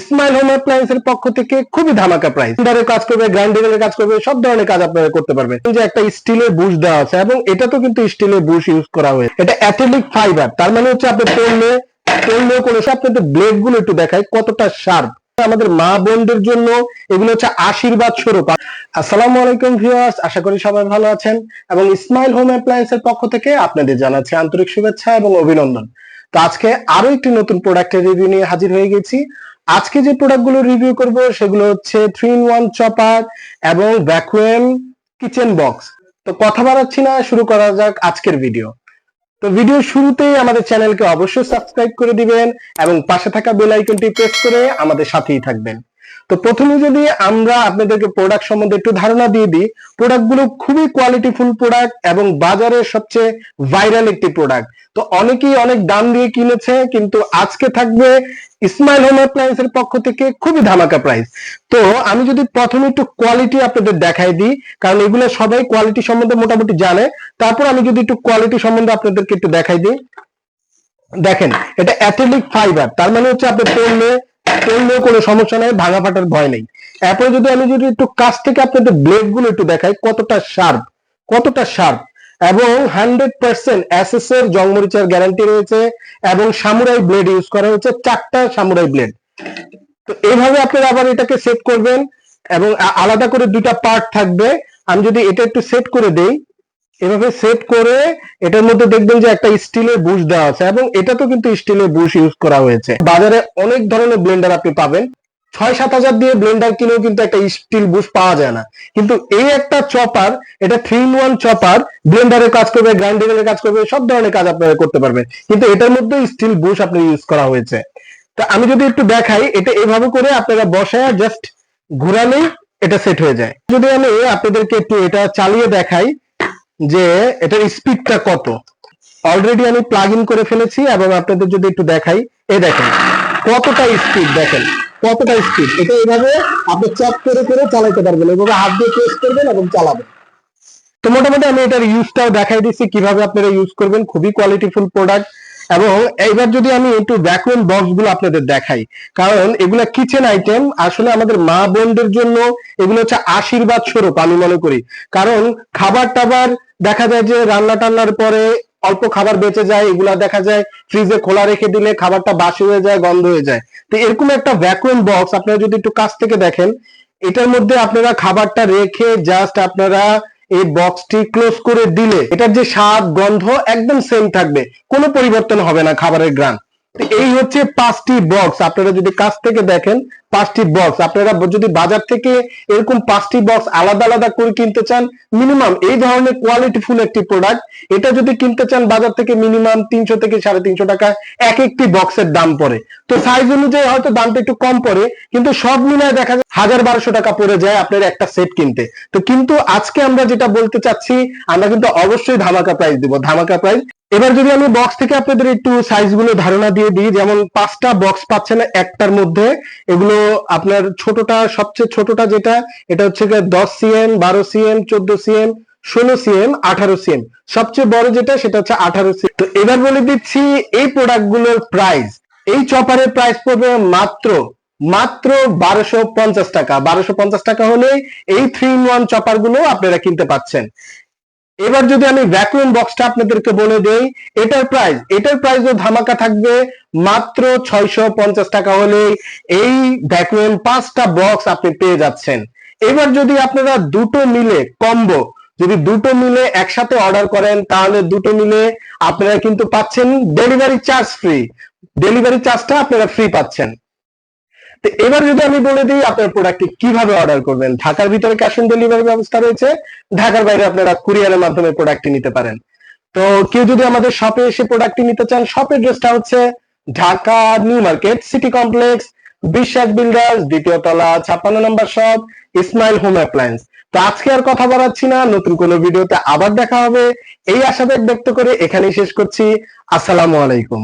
Ismail home অ্যাপ্লায়েন্সের পক্ষ থেকে খুবই ধামাকা প্রাইস ব্লেন্ডারের কাজ করবে গ্রাইন্ডারের কাজ করবে, সব ধরনের কাজ আপনারা করতে পারবেন। এই যে একটা স্টিলের বুশ দেওয়া আছে, এবং এটা তো কিন্তু স্টিলের বুশ ইউজ করা হয়েছে। এটা অ্যাথলিক ফাইবার তার মানে হচ্ছে আপনি পড়লে পড়লেও কোনো আপনাদের ব্লেডগুলো একটু দেখায় কতটা শার্প আমাদের মা বোনদের জন্য এগুলো হচ্ছে আশীর্বাদ স্বরূপ। আসসালামু আলাইকুম ভিউয়ার্স আশা করি সবাই ভালো আছেন। এবং ইসমাইল হোম অ্যাপ্লায়েন্সের পক্ষ থেকে আপনাদের জানাচ্ছি আন্তরিক শুভেচ্ছা এবং অভিনন্দন। তো আজকে আরও একটি নতুন প্রোডাক্টের রিভিউ নিয়ে হাজির হয়ে গেছি। আজকে যে প্রোডাক্টগুলো রিভিউ করব সেগুলো হচ্ছে থ্রি ইন ওয়ান চপার এবং ভ্যাকুয়াম কিচেন বক্স তো কথা বাড়াচ্ছি না, শুরু করা যাক আজকের ভিডিও তো ভিডিও শুরুতেই আমাদের চ্যানেলকে অবশ্যই সাবস্ক্রাইব করে দিবেন এবং পাশে থাকা বেল আইকনটি প্রেস করে আমাদের সাথেই থাকবেন। তো প্রথমে যদি আমরা আপনাদেরকে প্রোডাক্ট সম্বন্ধে একটু ধারণা দিয়ে দিই প্রোডাক্টগুলো খুবই কোয়ালিটিফুল প্রোডাক্ট এবং বাজারের সবচেয়ে ভাইরাল একটি প্রোডাক্ট তো অনেকেই অনেক দাম দিয়ে কিনেছে, কিন্তু আজকে থাকবে ইসমাইল হোম অ্যাপ্লায়েন্সের পক্ষ থেকে খুবই ধামাকা প্রাইস তো আমি যদি প্রথমে একটু কোয়ালিটি আপনাদের দেখাই দিই, কারণ এগুলো সবাই কোয়ালিটি সম্বন্ধে মোটামুটি জানে। তারপর আমি যদি একটু কোয়ালিটি সম্বন্ধে আপনাদেরকে একটু দেখাই দিই। দেখেন, এটা অ্যাথলিক ফাইবার তার মানে হচ্ছে আপনি পড়লে পড়লেও কোনো সমস্যা নেই ভাঙা ফাটার ভয় নেই। এরপরে যদি আমি যদি একটু কাছ থেকে আপনাদের ব্লেডগুলো একটু দেখাই, কতটা শার্প কতটা শার্প এবং হান্ড্রেড পার্সেন্ট এসএস এর জংমরিচার গ্যারান্টি রয়েছে, এবং সামুরাই ব্লেড ইউজ করা হয়েছে, চারটা সামুরাই ব্লেড তো এইভাবে আপনারা আবার এটাকে সেট করবেন, এবং আলাদা করে দুইটা পার্ট থাকবে। আমি যদি এটা একটু সেট করে দেই এভাবে সেট করে এটার মধ্যে দেখবেন যে একটা স্টিলের বুশ দেওয়া আছে এবং এটা তো কিন্তু স্টিলের বুশ ইউজ করা হয়েছে। বাজারে অনেক ধরনের ব্লেন্ডার আপনি পাবেন। ছয় সাত হাজার দিয়ে ব্লেন্ডার কিনেও কিন্তু একটা স্টিল বুশ পাওয়া যায় না। কিন্তু এই একটা চপার এটা থ্রি ইন ওয়ান চপার ব্লেন্ডারের কাজ করবে গ্রাইন্ডারের কাজ করবে, সব ধরনের কাজ আপনারা করতে পারবেন। কিন্তু এটার মধ্যে স্টিল বুশ আপনার ইউজ করা হয়েছে। তা আমি যদি একটু দেখাই, এটা এভাবে করে আপনারা বসায় জাস্ট ঘুরালেই এটা সেট হয়ে যায়। যদি আমি আপনাদেরকে একটু এটা চালিয়ে দেখাই যে এটার স্পিডটা কত? অলরেডি আমি প্লাগ ইন করে ফেলেছি এবং আপনাদের যদি একটু দেখাই এ দেখেন, কতটা স্পিড দেখেন, কতটা স্পিড এটা এইভাবে আপনি চাপ করে করে চালাতে পারবেন, এইভাবে হাত দিয়ে প্রেস করবেন এবং চালাবেন। তো মোটামুটি আমি এটার ইউজটাও দেখাই দিচ্ছি, কীভাবে আপনারা ইউজ করবেন, খুবই কোয়ালিটিফুল প্রোডাক্ট এবং এইবার যদি আমি একটু ভ্যাকুয়াম বক্সগুলো আপনাদের দেখাই, কারণ এগুলা কিচেন আইটেম আসলে আমাদের মা বোনদের জন্য এগুলো হচ্ছে আশীর্বাদ স্বরূপ আমি মনে করি। কারণ খাবার টাবার দেখা যায় যে রান্না টান্নার পরে অল্প খাবার বেঁচে যায়, এগুলা দেখা যায় ফ্রিজে খোলা রেখে দিলে খাবারটা বাসি হয়ে যায়, গন্ধ হয়ে যায়। তো এরকম একটা ভ্যাকুয়াম বক্স আপনারা যদি একটু কাছ থেকে দেখেন, এটার মধ্যে আপনারা খাবারটা রেখে জাস্ট আপনারা এই বক্সটি ক্লোজ করে দিলে এটার যে স্বাদ, গন্ধ একদম সেম থাকবে। কোনো পরিবর্তন হবে না খাবারের গ্রান। তো এই হচ্ছে পাঁচটি বক্স আপনারা যদি কাছ থেকে দেখেন, পাঁচটি বক্স আপনারা যদি বাজার থেকে এরকম পাঁচটি বক্স আলাদা আলাদা করে কিনতে চান মিনিমাম এই ধরনের কোয়ালিটিফুল একটি প্রোডাক্ট এটা যদি কিনতে চান বাজার থেকে মিনিমাম তিনশো থেকে সাড়ে তিনশো টাকা এক একটি বক্সের দাম পড়ে। তো সাইজ অনুযায়ী হয়তো দামটা একটু কম পড়ে, কিন্তু সব মিলায় দেখা যায় হাজার বারোশো টাকা পড়ে যায় আপনার একটা সেট কিনতে। তো কিন্তু আজকে আমরা যেটা বলতে চাচ্ছি, আমরা কিন্তু অবশ্যই ধামাকা প্রাইস দিব। ধামাকা প্রাইস এবার যদি আমি বক্স থেকে আপনাদের একটু সাইজগুলো ধারণা দিয়ে দিই, যেমন পাঁচটা বক্স পাচ্ছেন একটার মধ্যে, এগুলো আপনার ছোটটা, সবচেয়ে ছোটটা যেটা, এটা হচ্ছে দশ সিএম বারো সিএম চোদ্দ সিএম ষোলো সিএম আঠারো সিএম সবচেয়ে বড় যেটা, সেটা হচ্ছে আঠারো সিএম তো এবার বলে দিচ্ছি এই প্রোডাক্টগুলোর প্রাইস এই চপারের প্রাইস পড়বে মাত্র মাত্র বারোশো পঞ্চাশ টাকা। বারোশো পঞ্চাশ টাকা হলে এই থ্রি ইন ওয়ান চপারগুলো আপনারা কিনতে পাচ্ছেন। এবার যদি আমি ভ্যাকুয়াম বক্সটা আপনাদেরকে বলে দেই, এটার প্রাইস এটার প্রাইসও ধামাকা থাকবে মাত্র ছয়শো পঞ্চাশ টাকা হলে এই ভ্যাকুয়াম পাঁচটা বক্স আপনি পেয়ে যাচ্ছেন। এবার যদি আপনারা দুটো মিলে কম্বো যদি দুটো মিলে একসাথে অর্ডার করেন, তাহলে দুটো মিলে আপনারা কিন্তু পাচ্ছেন ডেলিভারি চার্জ ফ্রি ডেলিভারি চার্জটা আপনারা ফ্রি পাচ্ছেন। তো এবার যদি আমি বলে দিই আপনার প্রোডাক্টটি কীভাবে অর্ডার করবেন, ঢাকার ভিতরে ক্যাশ অন ডেলিভারি ব্যবস্থা রয়েছে, ঢাকার বাইরে আপনারা কুরিয়ারের মাধ্যমে প্রোডাক্টটি নিতে পারেন। তো কেউ যদি আমাদের শপে এসে প্রোডাক্টটি নিতে চান শপের ড্রেসটা হচ্ছে Dhaka new market city complex Biswas builders দ্বিতীয় তলা, ছাপ্পান্ন নম্বর শপ ইসমাইল হোম অ্যাপ্লায়েন্স তো আজকে আর কথা বাড়াচ্ছি না, নতুন কোনো ভিডিওতে আবার দেখা হবে। এই আশাবাদ ব্যক্ত করে এখানেই শেষ করছি। আসসালামু আলাইকুম।